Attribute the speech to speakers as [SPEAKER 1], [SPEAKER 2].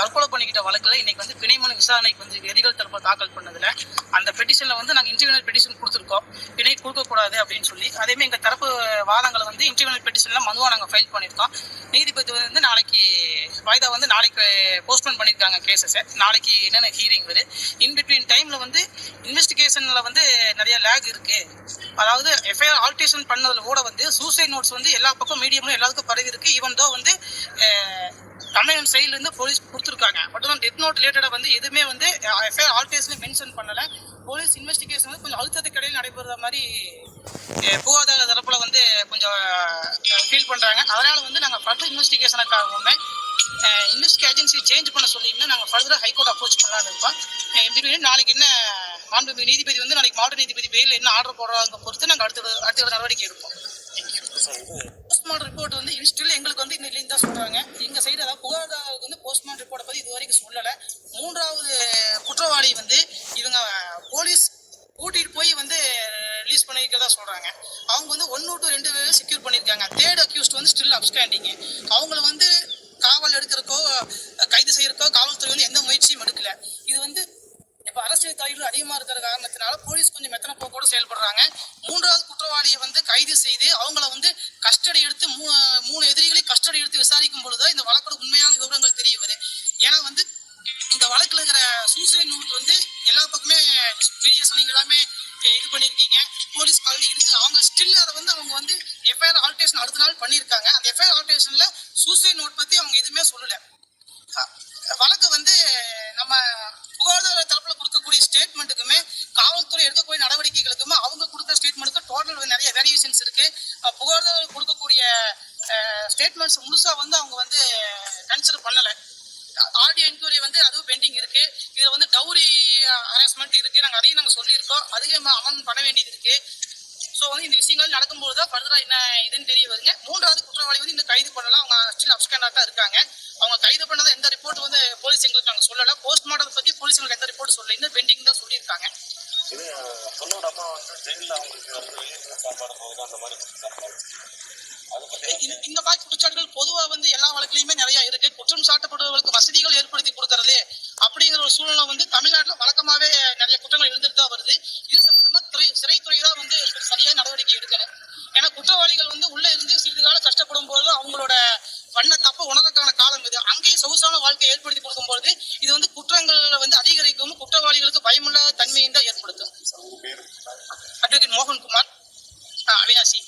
[SPEAKER 1] தற்கொலை பண்ணிக்கிட்ட வழக்குல இன்னைக்கு வந்து பிணைமனு விசாரணைக்கு வந்து எதிர்கள் தரப்பு தாக்கல் பண்ணதுல அந்த பெட்டிஷன்ல வந்து நாங்க இன்டர்வியூனல் பெட்டிஷன் கொடுத்துருக்கோம். பிணை கொடுக்க கூடாது அப்படின்னு சொல்லி. அதேமாதிரி எங்க தரப்பு வாதங்களை வந்து இன்டர்வியூனல் பெட்டிஷன்ல மனுவா நாங்க ஃபைல் பண்ணியிருக்கோம். நீதிபதி வந்து நாளைக்கு வாய்தா வந்து நாளைக்கு போஸ்ட்போன் பண்ணியிருக்காங்க கேசஸை நாளைக்கு என்னென்ன ஹீரிங் வருது? இன் பிட்வீன் டைம்ல வந்து இன்வெஸ்டிகேஷன்ல வந்து நிறைய லேக் இருக்கு. அதாவது எஃப்ஐஆர் ஆல்டேஷன் பண்ணதுல கூட வந்து சூசைட் நோட்ஸ் வந்து எல்லா பக்கம் மீடியம்ல எல்லாத்துக்கும் பரவி இருக்கு. ஈவன் தோ வந்து கம்ப்ளைண்ட் சைட்ல இருந்து போலீஸ் கொடுத்துருக்காங்க. பட் வந்து டெத் நோட் ரிலேட்டடாக வந்து எதுவுமே வந்து எஃப்ஐஆர் ஆல்டேஷன்ல மென்ஷன் பண்ணல. போலீஸ் இன்வெஸ்டிகேஷன் வந்து கொஞ்சம் அழுத்தத்துக்கு இடையில் நடைபெறுற மாதிரி போகாத தரப்பில் தரப்புல வந்து கொஞ்சம் ஃபீல் பண்ணுறாங்க அதனால வந்து நாங்கள் ஃபர்தர் இன்வெஸ்டிகேஷனுக்காகவுமே இன்வெஸ்டிகே ஏஜென்சி சேஞ்ச் பண்ண சொல்லிங்கன்னா நாங்கள் ஃபர்தராக ஹைகோர்ட் அப்ரோச் பண்ணலாம்னு இருக்கோம். எப்படி நாளைக்கு என்ன மாண்புமிகு நீதிபதி வந்து நாளைக்கு மாவட்ட நீதிபதி பெயில் என்ன ஆர்டர் போடுறாங்க பொறுத்து நாங்கள் அடுத்த அடுத்த நடவடிக்கை எடுப்போம். புகார்தாரருக்கு வந்து ரிப்போர்ட்டை இது வரைக்கும் சொல்லலை. மூன்றாவது குற்றவாளி வந்து இவங்க போலீஸ் கூட்டிகிட்டு போய் வந்து ரிலீஸ் பண்ணியிருக்கிறதா சொல்கிறாங்க அவங்க வந்து ஒன்று டு ரெண்டு பேரும் செக்யூர் பண்ணியிருக்காங்க தேர்ட் அக்யூஸ்ட் வந்து ஸ்டில் அப்ஸ்டாண்டிங்கு அவங்கள வந்து காவல் எடுக்கிறக்கோ கைது செய்யறக்கோ காவல்துறை வந்து எந்த முயற்சியும் எடுக்கல. இது வந்து இப்போ அரசியல் தலைவர்கள் அதிகமாக இருக்கிற காரணத்தினால போலீஸ் கொஞ்சம் மெத்தன போக்கோடு செயல்படுறாங்க. மூன்றாவது குற்றவாளியை வந்து கைது செய்து அவங்கள வந்து கஸ்டடி எடுத்து மூ- மூணு எதிரிகளை கஸ்டடி எடுத்து விசாரிக்கும் பொழுது இந்த வழக்கோட உண்மையான விவரங்கள் தெரிய வருது. ஏன்னா வந்து இந்த வழக்குல இருக்கிற சூசைட் நோட் வந்து எல்லா பக்கமே பெரிய நீங்கள் எல்லாமே இது பண்ணிருக்கீங்க போலீஸ் ஆல்ரெடி இருக்கு. அவங்க ஸ்டில் அதை வந்து அவங்க வந்து எஃப்ஐஆர் ஆல்டேஷன் அடுத்த நாள் பண்ணியிருக்காங்க. அந்த எஃப்ஐஆர் ஆல்டேஷன்ல சூசைட் நோட் பத்தி அவங்க எதுவுமே சொல்லல. வழக்கு வந்து நம்ம புகார்தார தரப்புல கொடுக்கக்கூடிய ஸ்டேட்மெண்ட்டுக்குமே காவல்துறை எடுக்கக்கூடிய நடவடிக்கைகளுக்குமே அவங்க கொடுத்த ஸ்டேட்மெண்ட்டுக்கு டோட்டல் நிறைய வேரியேஷன்ஸ் இருக்கு. புகார்தார கொடுக்கக்கூடிய ஸ்டேட்மெண்ட்ஸ் முழுசா வந்து அவங்க வந்து கன்சிடர் பண்ணலை. ஆடியோ என்கொயரி வந்து அதுவும் பெண்டிங் இருக்கு. இதுல வந்து டவுரி ஹராஸ்மெண்ட் இருக்கு. நாங்க அதையும் நாங்க சொல்லியிருக்கோம். அதையும் அமௌண்ட் பண்ண வேண்டியது இருக்கு. ஸோ வந்து இந்த விஷயங்கள் நடக்கும்போது தான் ஃபர்தராக என்ன இதுன்னு தெரிய வருங்க. மூன்றாவது குற்றவாளி வந்து இந்த கைது பண்ணலாம். அவங்க ஸ்டில் அப்ஸ்கேண்டா தான் இருக்காங்க. அவங்க கைது பண்ணதை எந்த ரிப்போர்ட் வந்து போலீஸ் எங்களுக்கு நாங்கள் சொல்லலை. போஸ்ட்மார்ட்டம் பற்றி போலீஸ் எங்களுக்கு எந்த ரிப்போர்ட் சொல்லல. இன்னும் பெண்டிங் தான் சொல்லியிருக்காங்க.
[SPEAKER 2] இது பொண்ணோட அம்மா வந்து ஜெயிலில் அவங்களுக்கு வந்து வெளியே சாப்பாடு போகுது அந்த மாதிரி
[SPEAKER 1] இந்த மாதிரி குற்றச்சாட்டுகள் பொதுவா வந்து எல்லா வழக்குலையுமே நிறைய இருக்கு. குற்றம் சாட்டப்படுபவர்களுக்கு வசதிகள் ஏற்படுத்தி கொடுக்கறது அப்படிங்கிற ஒரு சூழ்நிலை வந்து தமிழ்நாட்டுல வழக்கமாவே நிறைய குற்றங்கள் இருந்துட்டு தான் வருது. இது சம்பந்தமா துறை சிறைத்துறை தான் வந்து சரியா நடவடிக்கை எடுக்கணும் ஏன்னா குற்றவாளிகள் வந்து உள்ள இருந்து சிறிது காலம் கஷ்டப்படும் போது அவங்களோட பண்ண தப்ப உணர்றதுக்கான காலம் இது. அங்கேயும் சொகுசான வாழ்க்கையை ஏற்படுத்தி கொடுக்கும் போது இது வந்து குற்றங்களை வந்து அதிகரிக்கும் குற்றவாளிகளுக்கு பயமுள்ள தன்மையும் தான் ஏற்படுத்தும். அட்வொகேட் மோகன்குமார். அவினாசி.